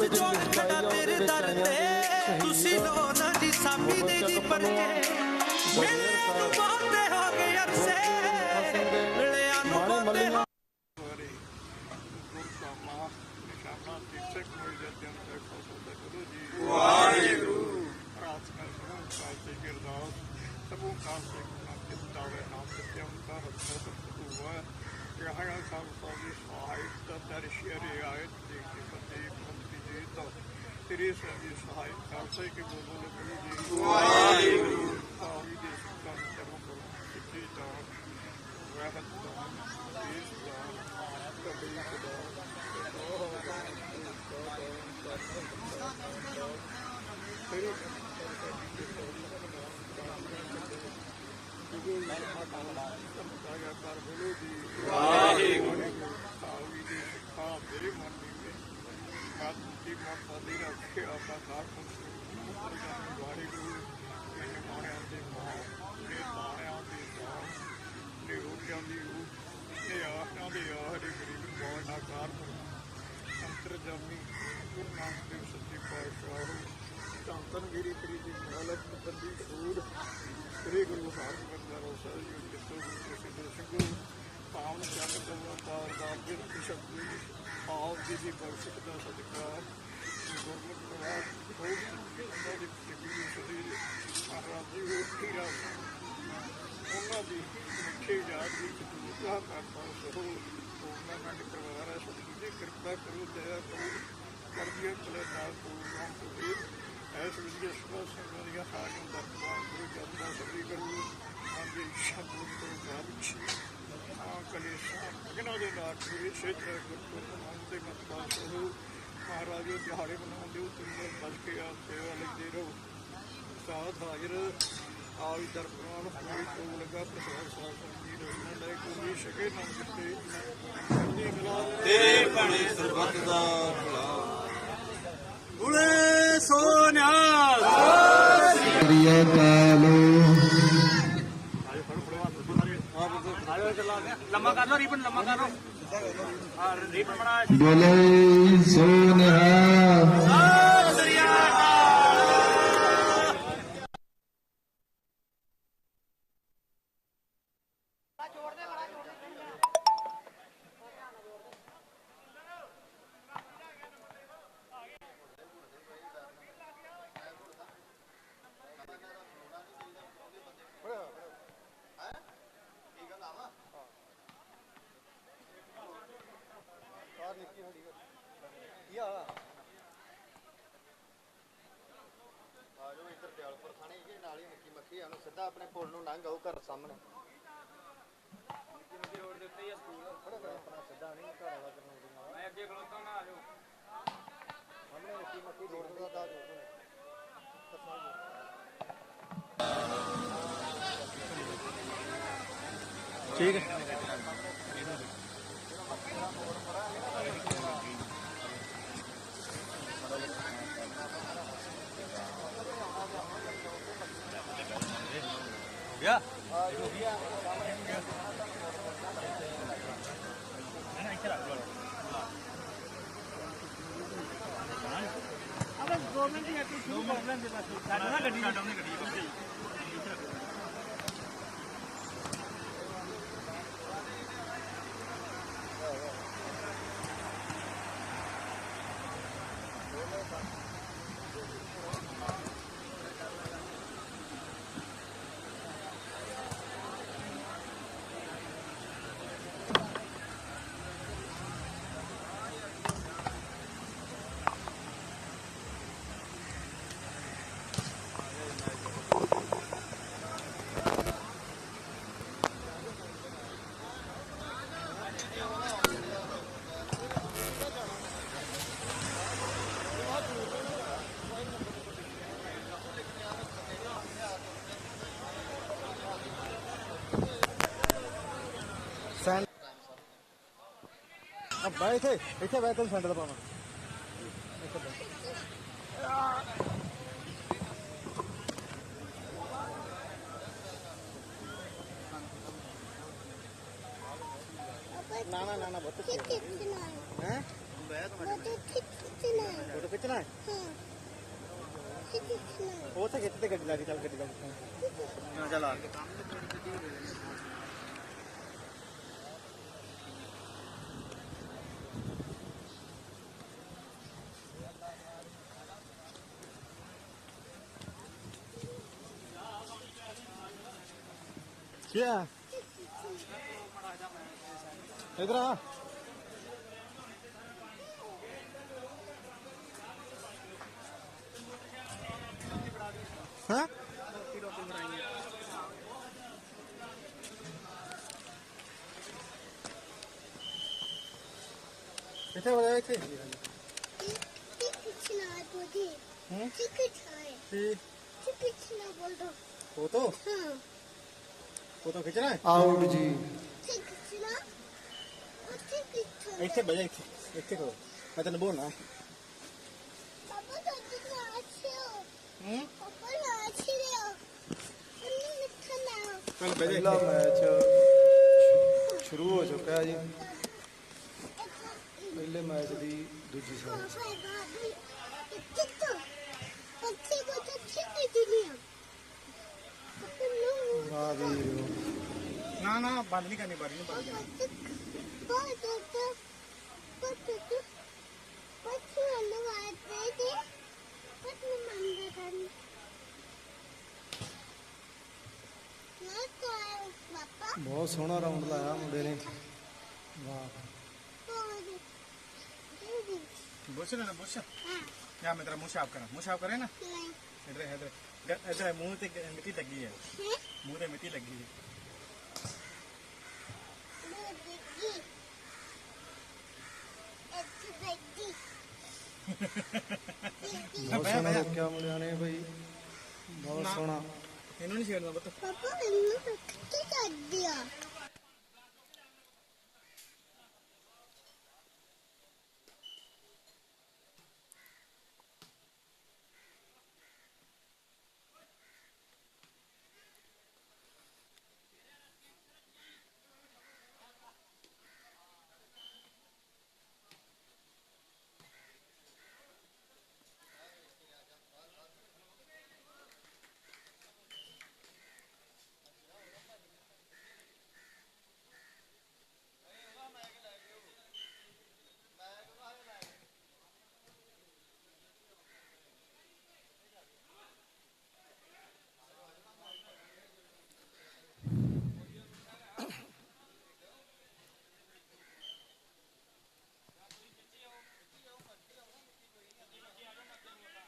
ਦਰਦ ਜੋ ਲੱਗਦਾ ਤੇਰੇ ਦਰ ਤੇ। ਤੁਸੀਂ ਲੋ ਨਾ ਜੀ ਸਾਮੀ ਦੇ ਜੀ ਪਰਚੇ। ਮਿਲੇ ਨੂੰ ਬਹੁਤੇ ਹੋ ਗਏ ਅਰਸੇ। ਮਿਲਿਆ ਨੂੰ ਬਹੁਤੇ ਹੋ ਵਾਹਿਗੁਰੂ ਰਾਤ ਕਰ ਸਾਲ ਤੇ ਗਿਰਦਾਸ ਸਭੂ ਕਾਮ ਸੇ ਨਾਮ ਦਾਵੇ ਨਾਮ ਸੇ ਤੇ ਉਨਕਾ ਹੱਥ ਤੋਂ हुआ यहाँ सब स्वामी सहायता दर्शय रियायत देखने को ਤੇਰੀ ਸਾਜੀ ਸਹਾਇਕ ਖਾਲਸੇ ਕੇ ਬੋਲੋ ਜੀ ਵਾਹਿਗੁਰੂ ਆਵੀ ਦੇ ਕੰਮ ਕਰੋ ਕਰੋ ਸਿੱਧੀ ਤਾਂ ਰਹਿਤ ਦਾ ਇਸ ਦਾ ਕਬੀ ਦਾ ਵਾਹਿਗੁਰੂ ਆਵੀ ਦੀ ਸਿੱਖਾ ਮੇਰੇ ਮਨ ਵਿੱਚ ਮਾਤ ਦੀ ਮਾਤਾ ਦੀ ਰੱਖਿਆ ਆਪਾ ਨਾਮ ਵਾਹਿਗੁਰੂ ਇਹ ਮਾਣਿਆਂ ਦੇ ਮਾਂ ਇਹ ਮਾਣਿਆਂ ਦੇ ਮਾਂ ਨੇ ਰੋਟਿਆਂ ਦੀ ਰੂਹ ਇਹ ਆਹਾਂ ਦੇ ਆਹ ਦੇ ਗਰੀਬ ਬਹੁਤ ਨਾ ਕਾਰ ਅੰਤਰਜਾਮੀ ਗੁਰੂ ਨਾਨਕ ਦੇਵ ਸੱਚੇ ਪਾਤਸ਼ਾਹ ਧੰਨ ਗਿਰੀ ਕਰੀ ਦੀ ਮਾਲਕ ਬੰਦੀ ਸੂਰ, ਸ੍ਰੀ ਗੁਰੂ ਹਰਗੋਬਿੰਦ ਸਾਹਿਬ ਜੀ ਜਿੱਤੋ ਗੁਰੂ ਸਿੱਧ ਸਿੰਘੂ ਪਾਵਨ ਚੰਦ ਦਵਾ ਪਾਰ ਦਾ ਬਿਰਖ ਸ਼ਕਤੀ, ਆਪ ਜੀ ਦੀ ਬਖਸ਼ਿਸ਼ ਦਾ ਸਦਕਾ ਗੁਰਮੁਖ ਪ੍ਰਵਾਦ ਹੋ ਉਹਨਾਂ ਦੀ ਕਿਰਪਾ ਸਦੀ ਮਹਾਰਾਜ ਜੀ ਹੋ ਤੀਰਾ ਉਹਨਾਂ ਦੀ ਮਿੱਠੇ ਯਾਦ ਵਿੱਚ ਦੂਜਾ ਕਰਤਾ ਸੋ ਉਹਨਾਂ ਨਾਲ ਪਰਿਵਾਰ ਹੈ ਸਤਿ ਜੀ ਕਿਰਪਾ ਕਰੋ, ਦਇਆ ਕਰੋ ਕਰਦੀਏ ਭਲੇ ਨਾਲ ਪੂਰਨਾ ਹੋਵੇ ਐਸ ਵਿੱਚ ਸੁਭਾ ਸੰਗਤ ਦੀਆਂ ਸਾਰੀਆਂ ਦਰਬਾਰ ਗੁਰੂ ਜਨਤਾ ਸਭੀ ਕਰੂ ਆਂਦੇ ਸ਼ਬਦ ਤੋਂ ਬਾਅਦ ਆ ਕਲੇਸ਼ਾਂ ਭਗਨਾਂ ਦੇ ਨਾਲ ਇਹ ਛੇਤਰ ਗੁਰਪੁਰਬ ਦੇ ਮਤਬਾ ਸੋ ਮਹਾਰਾਜ ਦਿਹਾੜੇ ਮਨਾਉਂਦੇ ਹੋ ਤੁਸੀਂ ਬਚ ਕੇ ਆਪ ਸੇਵਾ ਲੈਂਦੇ ਰਹੋ। ਸਾਧ ਹਾਜ਼ਰ ਆਈ ਦਰਬਾਰ ਹੋਈ ਤੋਂ ਲਗਾ ਪ੍ਰਸਾਦ ਸਾਹਿਬ ਜੀ ਰੋਣਾ ਲੈ ਕੋਈ ਸ਼ਕੇ ਨਾ ਕਿਤੇ ਦੀ ਗਲਾ ਤੇਰੇ ਭਣੇ ਸਰਬੱਤ ਦਾ ਭਲਾ ਬੁਲੇ ਸੋਨਿਆ। ਪ੍ਰਿਆ ਕਾਲੋ ਲੰਮਾ ਕਰ ਲੋ ਰੀਬਨ ਲੰਮਾ ਕਰ ਲੋ ਹਾਂ ਰੀਬਨ ਬਣਾ। ਬੋਲੇ ਸੋ ਨਾਲ ਹੀ ਨਿੱਕੀ ਮੱਖੀ ਆਨੂੰ ਸਿੱਧਾ ਆਪਣੇ ਪੁਲ ਨੂੰ ਲੰਘ ਆਓ ਘਰ ਸਾਹਮਣੇ। ਨਿੱਕੀ ਰੋਡ ਦੇ ਉੱਤੇ ਹੀ ਆ ਸਕੂਲ। ਆਪਣਾ ਸਿੱਧਾ ਨਹੀਂ ਘਰ ਵਾਲਾ ਕਰਨੋਂ ਮੈਂ ਅੱਗੇ ਖਲੋਤਾ ਨਾ ਆਜੋ ਸਾਹਮਣੇ ਨਿੱਕੀ ਮੱਖੀ ਰੋਡ ਦਾ ਦਾ ਜੋ ਆ ਬੈ ਇੱਥੇ ਇੱਥੇ ਬੈ ਤੈਨੂੰ ਸੈਂਟਰ ਪਾਵਾਂ। ਨਾ ਨਾ ਨਾ ਨਾ ਬਹੁਤ ਹੈ? ਬੈ ਤਾਂ ਫੋਟੋ ਖਿੱਚਣਾ ਹੈ? ਉਹ ਤਾਂ ਖਿੱਚ ਤੇ ਗੱਡੀ ਲਾ ਕੇ ਚੱਲ ਗੱਡੀ ਦਾ ਨਾ ਚੱਲ ਆ। ਕੀ ਆ ਇਧਰ ਆ ਹਾਂ ਹੋ ਗਿਆ ਇੱਥੇ Chicken body. Hmm? Chicken chai. ਕੀ Chicken bowl. Photo Huh. Photo ਖਿੱਚਣਾ ਹੈ ਆਊਟ ਜੀ ਇੱਥੇ ਬਹਿ ਜਾ ਇੱਥੇ ਇੱਥੇ ਕਰੋ ਮੈਂ ਤੈਨੂੰ ਬੋਲਣਾ. ਚੱਲ ਬਹਿ ਪਹਿਲਾ ਜਾ ਮੈਚ ਸ਼ੁਰੂ ਹੋ ਚੁੱਕਾ ਹੈ ਜੀ ਪਹਿਲੇ ਮੈਚ ਦੀ ਦੂਜੀ ਸਾਈਡ. ਵਾਹ ਵੀਰ ਨਾ ਨਾ ਬੰਦ ਨਹੀਂ ਕਰਨੀ ਬਾਰੀ ਨਹੀਂ ਬੰਦ ਕਰਨੀ Papa chicken. Papa chicken. Papa chicken. What's your name, baby? What's your mama done? Let's go, Papa. ਬਹੁਤ ਸੋਹਣਾ ਰਾਉਂਡ ਲਾਇਆ ਮੁੰਡੇ ਨੇ ਵਾਹ ਬੁਸ਼ ਨਾ ਬੁਸ਼ Ah, ਜਾਂ ਮੈਂ ਤੇਰਾ ਮੂੰਹ ਸਾਫ਼ ਕਰਾਂ ਮੂੰਹ ਸਾਫ਼ ਕਰੇ ਨਾ ਇਧਰ ਇਧਰ ਇਧਰ ਮੂੰਹ ਤੇ ਮਿੱਟੀ ਲੱਗੀ ਹੈ ਮੂੰਹ ਤੇ ਮਿੱਟੀ ਲੱਗੀ ਹੈ ਸੋਹਣਾ ਰੋਕਿਆ ਮੁੰਡਿਆਂ ਨੇ ਬਈ। ਬਹੁਤ ਨਾ। ਸੋਹਣਾ। ਇਹਨੂੰ ਨਹੀਂ ਛੇੜਨਾ ਪੁੱਤ। ਪਾਪਾ ਮੈਨੂੰ ਕੀ ਕਰ ਦਿਆ?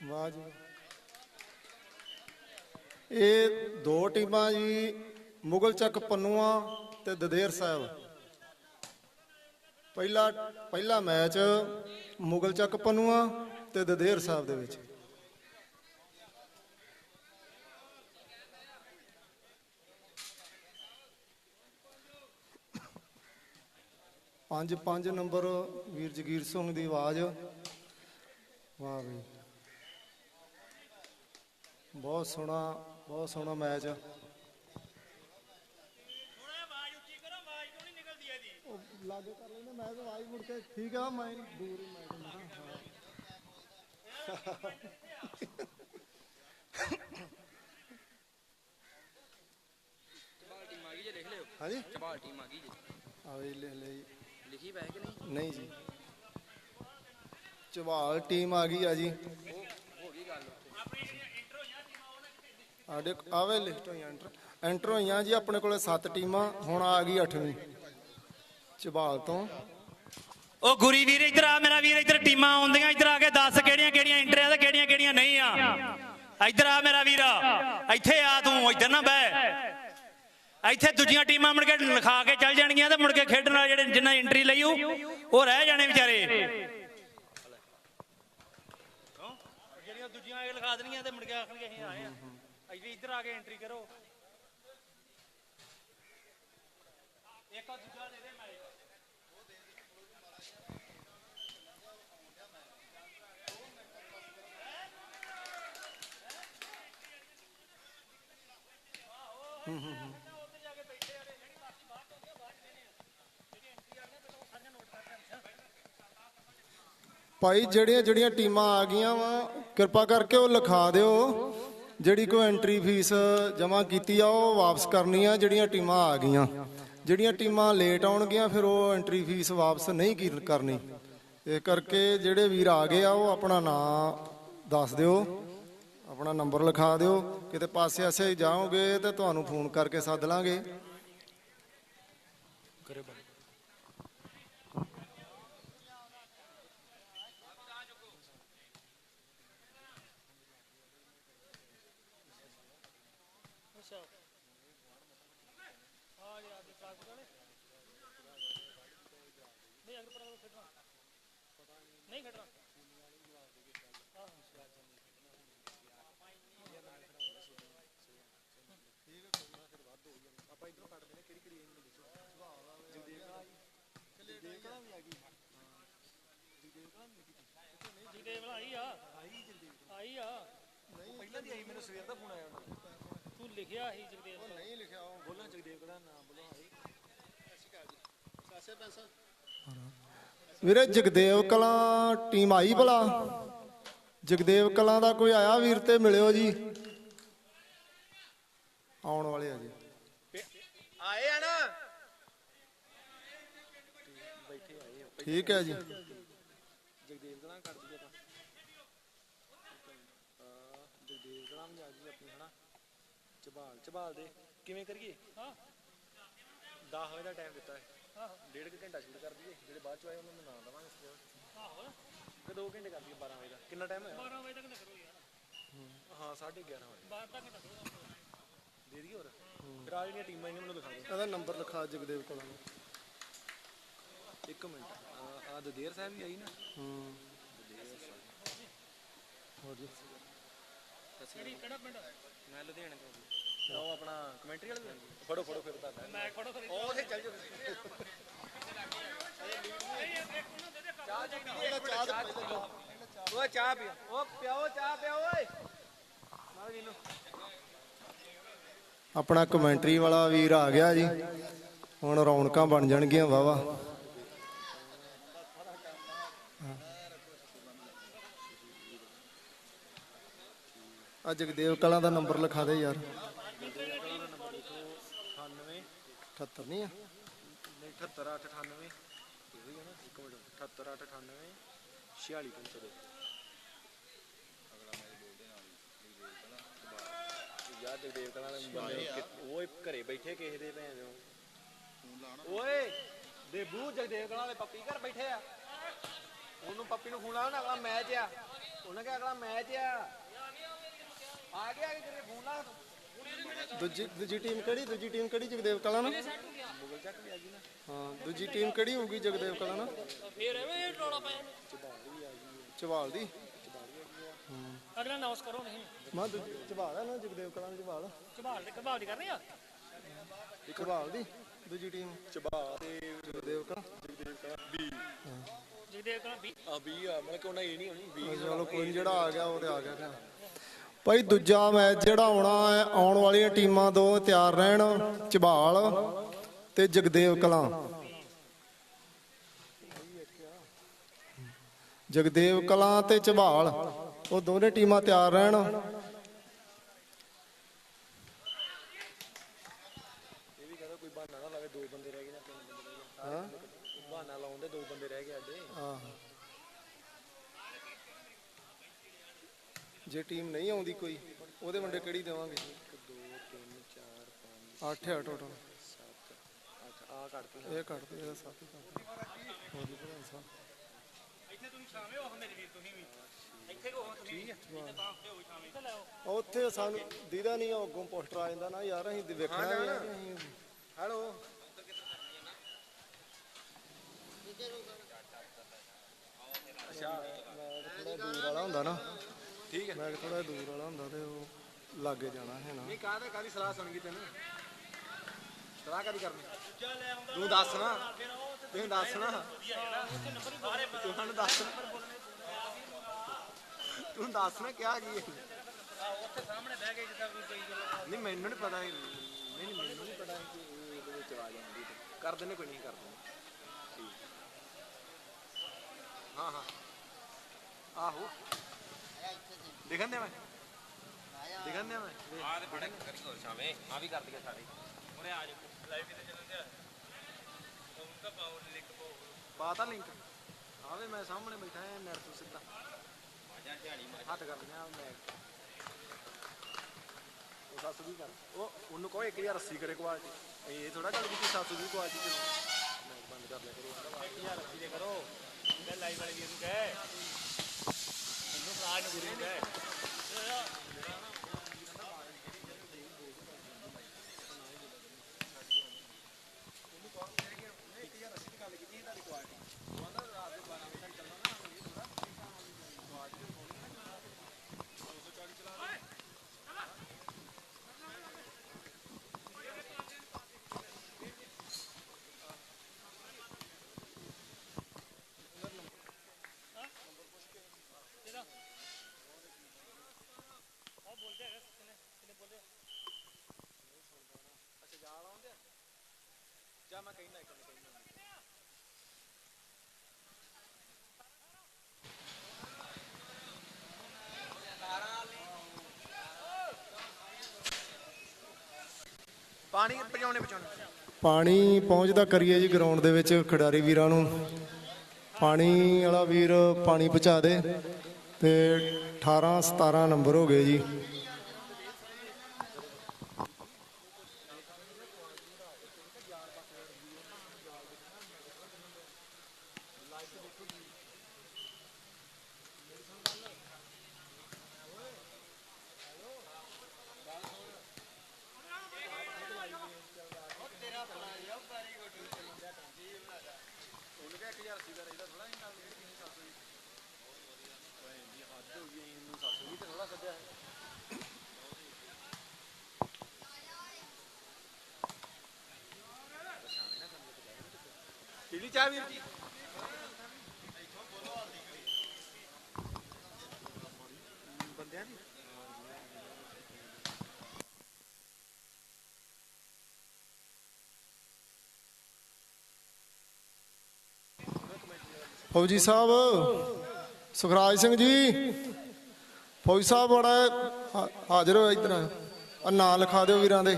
ਵਾਹ ਜੀ ਇਹ ਦੋ ਟੀਮਾਂ ਜੀ, ਮੁਗਲ ਚੱਕ ਪੰਨੂਆ ਤੇ ਦਦੇਰ ਸਾਹਿਬ। ਪਹਿਲਾ ਪਹਿਲਾ ਮੈਚ ਮੁਗਲ ਚੱਕ ਪੰਨੂਆ ਤੇ ਦਦੇਰ ਸਾਹਿਬ ਦੇ ਵਿੱਚ। ਪੰਜ ਪੰਜ ਨੰਬਰ ਵੀਰ ਜਗੀਰ ਸਿੰਘ ਦੀ ਆਵਾਜ਼। ਵਾਹ ਵੀ ਬਹੁਤ ਸੋਹਣਾ ਬਹੁਤ ਸੋਹਣਾ ਮੈਚ ਲਾਗੇ ਕਰ ਲੈਂਦੇ ਮੈਂ ਤਾਂ ਆਵਾਜ਼ ਮੁੜ ਕੇ ਠੀਕ ਆ ਮੈਂ ਦੂਰ ਹੀ ਮੈਂ ਚਬਾਲ ਟੀਮ ਆ ਗਈ ਜੇ ਲਿਖ ਲਿਓ। ਹਾਂਜੀ? ਚਬਾਲ ਟੀਮ ਆ ਗਈ ਜੇ ਆਵੇ ਲੈ ਲੈ। ਜੀ। ਲਿਖੀ ਪੈ ਕਿ ਨਹੀਂ? ਨਹੀਂ ਜੀ। ਚਵਾਲ ਟੀਮ ਆ ਗਈ ਆ ਜੀ ਉਹ ਹੋ ਗਈ ਗੱਲ ਉੱਥੇ ਸਾਡੇ ਆਵੇ ਲਿਸਟ ਹੋਈਆਂ ਐਂਟਰ ਐਂਟਰ ਹੋਈਆਂ ਜੀ ਆਪਣੇ ਕੋਲੇ 7 ਟੀਮਾਂ ਹੁਣ ਆ ਗਈ 8ਵੀਂ ਚਵਾਲ ਤੋਂ। ਉਹ ਗੁਰੀ ਵੀਰ ਇੱਧਰ ਆ ਮੇਰਾ ਵੀਰ ਇੱਧਰ ਟੀਮਾਂ ਆਉਂਦੀਆਂ ਇੱਧਰ ਆ ਕੇ ਦੱਸ ਕਿਹੜੀਆਂ ਕਿਹੜੀਆਂ ਐਂਟਰੀਆਂ ਤੇ ਕਿਹੜੀਆਂ ਕਿਹੜੀਆਂ ਨਹੀਂ ਆ। ਇੱਧਰ ਆ ਮੇਰਾ ਵੀਰ ਇੱਥੇ ਆ ਤੂੰ ਇੱਧਰ ਨਾ ਬਹਿ। ਇੱਥੇ ਦੂਜੀਆਂ ਟੀਮਾਂ ਮੁੜ ਕੇ ਲਿਖਾ ਕੇ ਚੱਲ ਜਾਣਗੀਆਂ ਤੇ ਮੁੜ ਕੇ ਖੇਡਣ ਵਾਲੇ ਜਿਹੜੇ ਜਿਨ੍ਹਾਂ ਐਂਟਰੀ ਲਈ ਉਹ ਉਹ ਰਹਿ ਜਾਣੇ ਵਿਚਾਰੇ। ਜਿਹੜੀਆਂ ਦੂਜੀਆਂ ਇਹ ਲਿਖਾ ਦੇਣਗੀਆਂ ਤੇ ਮੁੜ ਕੇ ਆਖਣਗੇ ਅਸੀਂ ਆਏ ਆ। ਅਸੀਂ ਇੱਧਰ ਆ ਕੇ ਐਂਟਰੀ ਕਰੋ। ਇੱਕ ਆ ਦੂਜਾ ਦੇ ਦੇ ਮੈਂ ਭਾਈ ਜਿਹੜੀਆਂ ਜਿਹੜੀਆਂ ਟੀਮਾਂ ਆ ਗਈਆਂ ਵਾ ਕਿਰਪਾ ਕਰਕੇ ਉਹ ਲਿਖਾ ਦਿਓ। ਜਿਹੜੀ ਕੋਈ ਐਂਟਰੀ ਫੀਸ ਜਮ੍ਹਾਂ ਕੀਤੀ ਆ, ਉਹ ਵਾਪਸ ਕਰਨੀ ਆ ਜਿਹੜੀਆਂ ਟੀਮਾਂ ਆ ਗਈਆਂ। ਜਿਹੜੀਆਂ ਟੀਮਾਂ ਲੇਟ ਆਉਣਗੀਆਂ, ਫਿਰ ਉਹ ਐਂਟਰੀ ਫੀਸ ਵਾਪਸ ਨਹੀਂ ਕੀ- ਕਰਨੀ। ਇਹ ਕਰਕੇ ਜਿਹੜੇ ਵੀਰ ਆ ਗਏ ਆ, ਉਹ ਆਪਣਾ ਨਾਮ ਦੱਸ ਦਿਓ, ਆਪਣਾ ਨੰਬਰ ਲਿਖਾ ਦਿਓ। ਕਿਤੇ ਪਾਸੇ ਆਸੇ ਜਾਓਗੇ ਤੇ ਤੁਹਾਨੂੰ ਫੋਨ ਕਰਕੇ ਸੱਦ ਲਾਂਗੇ। ਆਈ ਆ ਆਈ ਆ ਪਹਿਲਾਂ ਦੀ ਆਈ ਮੈਨੂੰ ਸਵੇਰ ਦਾ ਫੋਨ ਆਇਆ ਤੂੰ ਲਿਖਿਆ ਸੀ ਜਗਦੇਵ ਨਹੀਂ ਲਿਖਿਆ ਬੋਲਾਂ ਜਗਦੇਵ ਦਾ ਨਾਮ ਬੋਲਾਂ ਆਈ ਵੀਰੇ ਜਗਦੇਵ ਕਲਾਂ ਟੀਮ ਆਈ ਭਲਾ। ਜਗਦੇਵ ਕਲਾਂ ਦਾ ਕੋਈ ਆਇਆ ਵੀਰ ਤੇ ਮਿਲਿਓ ਜੀ। ਆਉਣ ਵਾਲੇ ਆ ਜੀ। ਆਏ ਆ ਨਾ। ਠੀਕ ਹੈ ਜੀ। ਜਗਦੇਵ ਕਲਾਂ ਕਰ ਦਈਏ ਆਪਾਂ। ਆ ਜਗਦੇਵ ਕਲਾਂ ਵੀ ਆ ਗਈ ਆਪਣੀ ਹਨਾ। ਚਬਾਲ ਚਬਾਲ ਦੇ। ਕਿਵੇਂ ਕਰੀਏ? ਹਾਂ। 10 ਵਜੇ ਦਾ ਟਾਈਮ ਦਿੱਤਾ ਹੈ। ਡੇਢ ਕੁ ਘੰਟਾ ਸ਼ੂਟ ਕਰ ਦਈਏ ਜਿਹੜੇ ਬਾਅਦ ਚ ਆਏ ਉਹਨਾਂ ਨੂੰ ਨਾਂ ਦਵਾਂਗੇ ਸਪੋਰਟ ਆਹੋ। ਤੇ 2 ਘੰਟੇ ਕਰ ਦਈਏ 12 ਵਜੇ ਦਾ। ਕਿੰਨਾ ਟਾਈਮ ਹੋਇਆ? 12 ਵਜੇ ਤੱਕ ਕਰੋ ਯਾਰ। ਹਾਂ। 11:30 ਵਜੇ। 12 ਤੱਕ ਨਾ ਕਰੋ। ਦੇ ਦਈਏ ਹੋਰ? ਫਿਰ ਆ ਜਿਹੜੀਆਂ ਟੀਮਾਂ ਇਹਨਾਂ ਮੈਨੂੰ ਦਿਖਾ ਦਿਓ। ਇਹਦਾ ਨੰਬਰ ਲਿਖਾ ਜਗਦੇਵ ਕਲਾਂ ਇੱਕ ਮਿੰਟ। ਆ ਦਦੇਰ ਸਾਹਿਬ ਵੀ ਆਈ ਨਾ? ਹੂੰ। ਹੋ ਜੀ। ਕਿਹੜੀ ਕਿਹੜਾ ਪਿੰਡ? ਮੈਂ ਲੁਧਿਆਣੇ ਤੋਂ। ਜੀ। ਉਹ ਆਪਣਾ ਕਮੈਂਟਰੀ ਵਾਲੇ ਵੀ? ਫੜੋ ਫੜੋ ਫਿਰ ਤੁਹਾਡਾ। ਮੈਂ ਖੜੋ ਕਰੀ ਉਹ ਤੇ ਚੱਲ ਜਾਓ ਓਏ ਚਾਹ ਪੀਓ ਓ ਪਿਆਓ ਚਾਹ ਪਿਓ ਓਏ। ਨਾਲ ਵੀ ਨੂੰ ਆਪਣਾ ਕਮੈਂਟਰੀ ਵਾਲਾ ਵੀਰ ਆ ਗਿਆ ਜੀ। ਹੁਣ ਰੌਣਕਾਂ ਬਣ ਜਾਣਗੀਆਂ ਵਾਵਾ ਆ ਜਗਦੇਵ ਕਲਾਂ ਦਾ ਨੰਬਰ ਲਿਖਾ ਦੇ ਯਾਰ 98 78 ਨਹੀਂ ਆ। ਨਹੀਂ 78 98 ਇਹ ਹੀ ਹੈ ਨਾ ਇੱਕ ਮਿੰਟ 78 98 46 502 ਯਾਰ ਜਗਦੇਵ ਕਲਾਂ ਦੇ ਬੰਦੇ ਓਏ ਘਰੇ ਬੈਠੇ ਕਿਸੇ ਦੇ ਭੈਣ ਜੋ ਓਏ ਦੇਬੂ ਜਗਦੇਵ ਕਲਾਂ ਦੇ ਪੱਪੀ ਘਰ ਬੈਠੇ ਆ। ਉਹਨੂੰ ਪੱਪੀ ਨੂੰ ਫੋਨ ਨਾ ਅਗਲਾ ਮੈਚ ਆ। ਉਹਨੇ ਕਿਹਾ ਅਗਲਾ ਮੈਚ ਆ। ਆ ਗਿਆ ਕਿ ਤੇਰੇ ਫੋਨ ਲਾ ਦੂਜੀ ਦੂਜੀ ਟੀਮ ਕਿਹੜੀ? ਦੂਜੀ ਟੀਮ ਕਿਹੜੀ? ਜਗਦੇਵ ਕਲਾਂ ਨਾ ਆ ਨਾ ਹਾਂ ਦੂਜੀ ਟੀਮ ਕਿਹੜੀ ਹੋਊਗੀ ਜਗਦੇਵ ਕਲਾਂ ਨਾ ਫੇਰ ਐਵੇਂ ਰੌਲਾ ਪਾਇਆ ਚਵਾਲ ਦੀ। ਅਗਲਾ ਅਨਾਉਂਸ ਕਰੋ ਨਹੀਂ ਮੈਂ ਦੂਜੀ ਚਵਾਲ ਹੈ ਨਾ ਜਗਦੇਵ ਕਲਾਂ ਦੀ ਚਵਾਲ ਕਬਾਲ ਦੇ ਕਬਾਲ ਦੀ ਕਰਨੀ ਆ? ਚਵਾਲ ਦੀ ਦੂਜੀ ਟੀਮ। ਚਬਾ ਤੇ ਜਗਦੇਵ ਕਲਾਂ। ਜਗਦੇਵ ਕਲਾਂ ਬੀ ਜਗਦੇਵ ਕਲਾਂ ਵੀ ਆ ਬੀ ਆ ਮਤਲਬ ਕਿ ਉਹਨਾਂ ਇਹ ਨਹੀਂ ਹੋਣੀ ਬੀ ਚਲੋ ਕੋਈ ਨੀ, ਜਿਹੜਾ ਆ ਗਿਆ ਉਹ ਤੇ ਆ ਗਿਆ ਫਿਰ। ਭਾਈ ਦੂਜਾ ਮੈਚ ਜਿਹੜਾ ਆਉਣਾ ਹੈ, ਆਉਣ ਵਾਲੀਆਂ ਟੀਮਾਂ ਦੋ ਤਿਆਰ ਰਹਿਣ ਝਬਾਲ ਤੇ ਜਗਦੇਵ ਕਲਾਂ। ਜਗਦੇਵ ਕਲਾਂ ਤੇ ਝਬਾਲ ਉਹ ਦੋਨੇ ਟੀਮਾਂ ਤਿਆਰ ਰਹਿਣ ਇਹ ਵੀ ਕਹਿੰਦਾ ਕੋਈ ਬਹਾਨਾ ਨਾ ਲਾਵੇ ਦੋ ਬੰਦੇ ਰਹਿ ਗਏ ਜਾਂ ਤਿੰਨ ਬੰਦੇ ਰਹਿ ਗਏ ਹਾਂ ਬਹਾਨਾ ਲਾਉਂਦੇ ਦੋ ਬੰਦੇ ਰਹਿ ਗਏ ਅੱਡੇ ਆਹ। ਜੇ ਟੀਮ ਨਹੀਂ ਆਉਂਦੀ ਕੋਈ ਉਹਦੇ ਵੰਡੇ ਕਿਹੜੀ ਦੇਵਾਂਗੇ? 2 3 4 5 8 ਆ ਟੋਟਲ 7 8 ਆ ਕੱਢਤੀ ਇਹ ਕੱਟ ਦੇ ਇਹਦਾ ਹੀ ਕੱਟ ਦੇ। ਹੋਰ ਜੀ ਭਰਾ ਸਾਹਿਬ ਇੱਥੇ ਤੁਸੀਂ ਸ਼ਾਮੇ ਹੋ ਮੇਰੇ ਵੀਰ ਤੁਸੀਂ ਵੀ। ਇੱਥੇ ਕੋ ਤੁਸੀਂ? ਠੀਕ ਹੈ ਤਾਂ ਹੋ ਸ਼ਾਮੇ ਤੇ ਲੈ ਆਓ। ਉੱਥੇ ਸਾਨੂੰ ਦੀਦਾ ਨਹੀਂ ਉਹ ਅੱਗੋਂ ਪੋਸਟਰ ਆ ਜਾਂਦਾ ਨਾ ਯਾਰ ਅਸੀਂ ਵੀ ਕਿ ਅਸੀਂ ਹੈਲੋ। ਥੋੜਾ ਦੂਰ ਵਾਲਾ ਹੁੰਦਾ ਨਾ। ਠੀਕ ਹੈ। ਮੈਂ ਥੋੜਾ ਦੂਰ ਵਾਲਾ ਹੁੰਦਾ ਤੇ ਉਹ ਲਾਗੇ ਜਾਣਾ ਹੈ ਨਾ। ਨਹੀਂ ਕਾਹਦੇ ਕਾਹਦੀ ਸਲਾਹ ਸੁਣ ਗਈ ਤੈਨੂੰ? ਸਲਾਹ ਕਾਹਦੀ ਕਰਨੀ? ਤੂੰ ਦੱਸ ਨਾ। ਤੂੰ ਦੱਸ ਨਾ। ਤੂੰ ਸਾਨੂੰ ਦੱਸ। ਤੂੰ ਦੱਸ ਨਾ ਕਿਹਾ ਕੀ ਹੈ? ਉੱਥੇ ਸਾਹਮਣੇ ਬਹਿ ਕੇ ਜਿੱਦਾਂ ਕੋਈ ਗੱਲ ਨਹੀਂ ਮੈਨੂੰ ਨਹੀਂ ਪਤਾ ਨਹੀਂ ਨਹੀਂ ਮੈਨੂੰ ਨਹੀਂ ਪਤਾ ਕਿ ਇਹ ਇਹਦੇ ਵਿੱਚ ਆਵਾਜ਼ ਆਉਂਦੀ ਕਰ ਦਿੰਦੇ ਕੋਈ ਨਹੀਂ ਕਰ ਦਿੰਦੇ। ਹਾਂ ਹਾਂ। ਆਹੋ। ਦਿਖਣ ਦੇ ਮੈਂ। ਦਿਖਣ ਦੇ ਮੈਂ। ਆ ਤੇ ਬੜਾ ਕਰੀ ਹੋਰ ਸ਼ਾਮੇ ਆ ਵੀ ਕਰ ਦਈਏ ਸਾਡੇ ਉਹਨੇ ਆ ਜਾ ਲਾਈਵ ਕਿਤੇ ਚੱਲਣ ਦਿਆ। ਉਹਦਾ ਪਾਵਰ ਲਿੰਕ ਪਾਓ। ਪਾਤਾ ਲਿੰਕ ਆਵੇ ਮੈਂ ਸਾਹਮਣੇ ਬੈਠਾ ਨੈਟ ਤੋਂ ਸਿੱਧਾ। ਮਾਜਾ ਝਾੜੀ ਮਾਰ ਹੱਥ ਕਰ ਲਿਆ ਮੈਂ। ਉਹ ਸੱਸ ਵੀ ਕਰ। ਉਹ ਉਹਨੂੰ ਕਹੋ ਇੱਕ ਹਜ਼ਾਰ ਅੱਸੀ ਕਰੇ ਕੁਆਲਿਟੀ ਇਹ ਥੋੜਾ ਗੱਲ ਕੀਤੀ ਸੱਸ ਦੀ ਕੁਆਲਿਟੀ ਚਲੋ ਮੈਂ ਬੰਦ ਕਰ ਲਿਆ ਕਰੋ। ਯਾਰ ਅੱਸੀ ਦੇ ਕਰੋ। ਤੇ ਲਾਈਵ ਵਾਲੇ ਵੀਰ ਨੂੰ ਕਹਿ। ਇਹਨੂੰ ਮੈਂ ਕਹਿਣਾ ਇੱਕ ਮਿੰਟ ਕਹਿਣਾ ਪਾਣੀ ਪਜਾਉਣੇ ਪਜਾਉਣੇ ਪਾਣੀ ਪਹੁੰਚਦਾ ਕਰੀਏ ਜੀ ਗਰਾਊਂਡ ਦੇ ਵਿੱਚ ਖਿਡਾਰੀ ਵੀਰਾਂ ਨੂੰ। ਪਾਣੀ ਵਾਲਾ ਵੀਰ ਪਾਣੀ ਪਹੁੰਚਾ ਦੇ ਤੇ 18 17 ਨੰਬਰ ਹੋ ਗਏ ਜੀ ਉਹਨੂੰ ਕਿਹਾ 1080 ਦਾ ਰਹਿਦਾ ਥੋੜਾ ਇੰਨਾ ਲੇਟ ਕਿੰਨੀ ਸੱਸ ਹੋਈ ਓਏ ਇੰਨੀ ਹੱਦ ਹੋ ਗਈ ਇਹਨੂੰ ਸੱਸ ਹੋਈ ਤੇ ਥੋੜਾ ਸੱਜਿਆ ਹੈ ਕਿਹੜੀ ਚਾਹ ਵੀਰ ਜੀ। ਬੰਦਿਆਂ ਦੀ ਫੌਜੀ ਸਾਹਿਬ, ਸੁਖਰਾਜ ਸਿੰਘ ਜੀ। ਫੌਜੀ ਸਾਹਿਬ, ਬੜਾ ਹਾਜ਼ਰ ਹੋ ਇਧਰ। ਆ ਨਾਂ ਲਿਖਾ ਦਿਓ ਵੀਰਾਂ ਦੇ।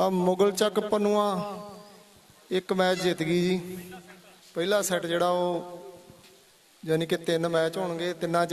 ਆ ਮੁਗਲ ਚੱਕ ਪਨੂਆ। ਇੱਕ ਮੈਚ ਜਿੱਤ ਗਈ ਜੀ। ਪਹਿਲਾ ਸੈੱਟ ਜਿਹੜਾ ਉਹ ਯਾਨੀ ਕਿ ਤਿੰਨ ਮੈਚ ਹੋਣਗੇ, ਤਿੰਨਾਂ 'ਚ